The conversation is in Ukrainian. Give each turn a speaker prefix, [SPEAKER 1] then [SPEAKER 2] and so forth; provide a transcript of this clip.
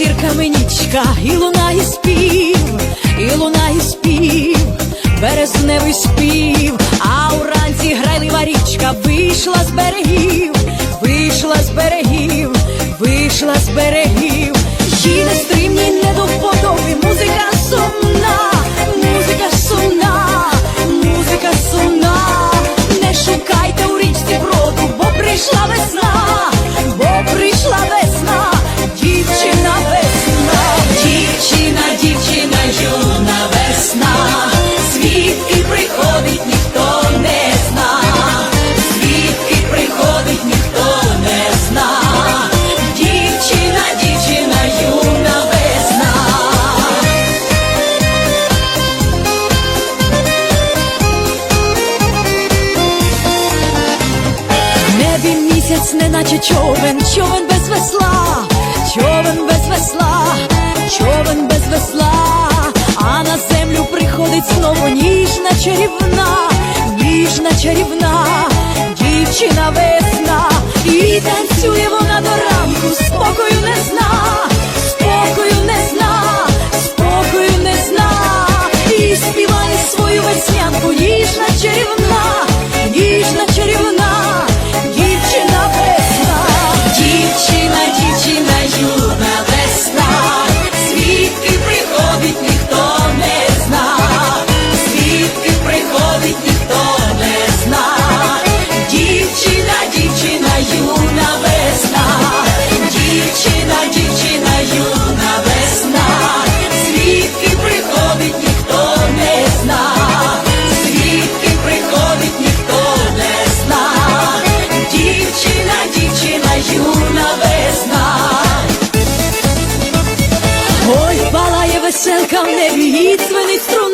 [SPEAKER 1] річка, і лунає спів, і лунає спів, березневий спів, а уранці грайлива річка вийшла з берегів, вийшла з берегів, вийшла з берегів, їй стримні, не до місяць, неначе човен, човен без весла, човен без весла, човен без весла, а на землю приходить знову ніжна чарівна, ніжна чарівна, дівчина весна, і танцює вона до ранку, спокою не зна, свинить струни.